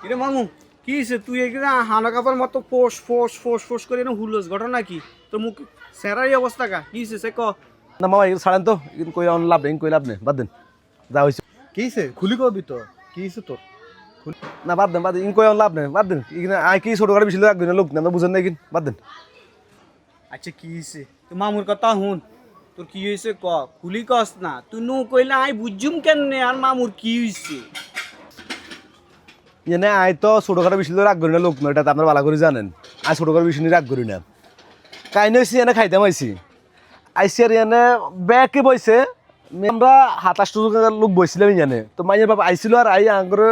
কিরে মামু কি তুই এখানে হানা কাপড় মতো ফোস ফোস ফোস ফোস করে এনে হুলস ঘটনা কি? তোর মুখ স্যারাই অবস্থা কা? কি সে ক। না মামা এগুলো ছাড়েন তো কিন্তু কই অন লাভ নেই কই লাভ নেই বাদ দেন যা হয়েছে কিছে খুলি করবি তো কিছে তোর? না বাদ দেন বাদ দেন ইন কই অন লাভ নেই বাদ দেন এখানে আই কি ছোট করে বেশি রাখবেন না লোক না বুঝেন না কিন বাদ দেন। আচ্ছা কি হয়েছে তুই মামুর কথা হুন তোর কি হয়েছে ক? খুলি কস না। তুই নু কইলে আই বুঝুম কেন আর মামুর কি হয়েছে এনে আই তো ছোট করে বেশি রাগ করি না লোক না এটা তো আপনার ভালো করে জানেন। আই ছোট করে বেশি রাগ করি না। কাইনে হয়েছি এনে খাইতে পাইছি। আইসি আর এনে ব্যাকে বইছে? আমরা হাতাশ লোক বইছিলাম জানে তো মাইয়ের বাবা আইছিল আর আই আঙ্গুর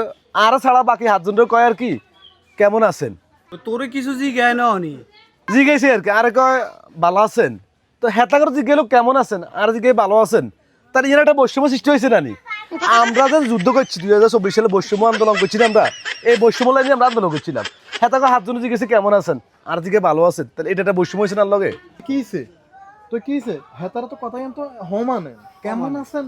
আর ছাড়া বাকি হাতজনটা কয় আর কি কেমন আছেন? তোরে কিছু জিগায় না হনি জিজ্ঞেসি আর কি আরে কয় ভালো আছেন? তো হেতা করে জিজ্ঞেস কেমন আছেন? আর জিজ্ঞেস ভালো আছেন? তার ইয়ার একটা বৈষম্য সৃষ্টি হয়েছে নানি। আমরা যে যুদ্ধ করছি দুই হাজার চব্বিশ সালে বৈষম্য আন্দোলন করছিলাম আমরা এই বৈষম্য লাইনে আমরা আন্দোলন করছিলাম। হেতা হাত জন্য জিজ্ঞেস কেমন আছেন? আর জিজ্ঞেস ভালো আছেন তাহলে এটা একটা বৈষম্য হয়েছে না লগে? কিছে তো কিছে হেতারা তো কথা তো হমানে কেমন আছেন?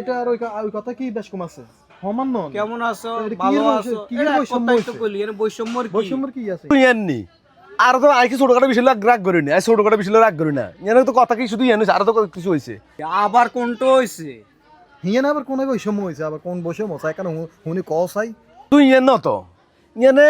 এটা আর ওই কথা কি বেশ কম আছে? হমান নন? কেমন আছো? কি ভালো আছো? কি বৈষম্য বৈষম্যর কি? বৈষম্যের কি আছে? তুই এননি আর তো আইকি ছোট কাটা বেশি রাগ রাগ করি না আই ছোট কাটা বেশি রাগ করি না। ইয়ানে তো কথা কি শুধু ইয়ানে আর তো কিছু হয়েছে আবার কোনটা হইছে? হিয়ে না আবার কোন বৈষম্য হয়েছে আবার কোন বৈষম্য? চাই কেন হুনি ক চাই? তুই ইয়ান ন তো? ইয়ানে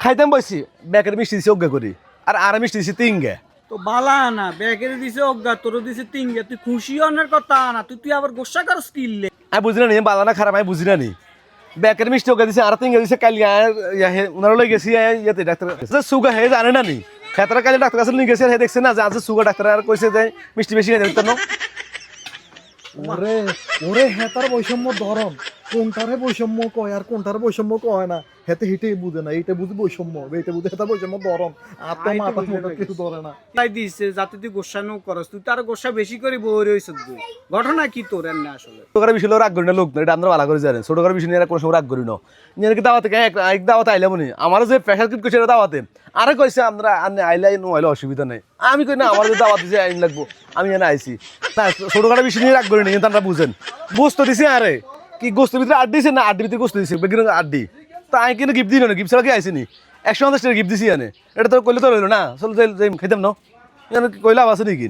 খাইতাম বসি ব্যাকের মিষ্টি দিছি অজ্ঞা করি আর আর মিষ্টি দিছি তিনগে। তো বালা না ব্যাগের দিছে অজ্ঞা তোর দিছে তিনগে। তুই খুশি হনের কথা না তুই তুই আবার গোসা কর স্কিল লে আমি বুঝি না নি বালা না খারাপ আমি বুঝি না নি। ব্যাকের মিষ্টি ওকে দিছে আর তিন দিছে কালি উনার লই গেছি ইয়াতে ডাক্তার যে সুগা হে জানে না নি? খেতরা কালি ডাক্তার কাছে নিয়ে গেছে হে দেখছে না, যে আজ সুগা ডাক্তার আর কইছে যে, মিষ্টি বেশি খাই দিতেন ওরে ওরে হেতার বৈষম্য ধরন কোনটারে বৈষম্য কয় আর কোনটারে বৈষম্য কয় না? হেতে হিটেই বুঝে না এইটা বুঝে বৈষম্য এইটা বুঝে হেতার বৈষম্য ধরন। আর তো মাথা মোটা কিছু ধরে না। তাই দিছে যাতে তুই গোসা নো করস তুই তার গোসা বেশি করে বই রইছ তুই ঘটনা কি তোর না আসলে? ছোট করে বিষয় রাগ করি না লোক না এটা আমরা ভালো করে জানেন ছোট করে বিষয় নিয়ে কোনো সময় রাগ করি না। নিয়ে কি দাওয়াতে এক এক দাওয়াতে আইলাম নি আমার যে প্রেশার কিট করছে দাওয়াতে। আরে কইছে আমরা আনে আইলাই নো আইলে অসুবিধা নেই। আমি কই না আমার যে দাওয়াত দিছে আইন লাগবো। আমি এনে আইছি। না ছোট করে বিষয় নিয়ে রাগ করি না কিন্তু আপনারা বুঝেন। গোস্ত দিছে আরে। কি গোস্তের ভিতরে আড্ডি দিছে না আড্ডি ভিতরে গোস্ত দিছে? বেগিন আড্ডি। তা আমি কিন্তু গিফট দিই না গিফট ছাড়া কি আইসিনি একশো পঞ্চাশ টাকা গিফট দিছি আনে এটা তো কইলে তো রইল না? চলো যাই খাইতাম না। কইলা আছে নাকি?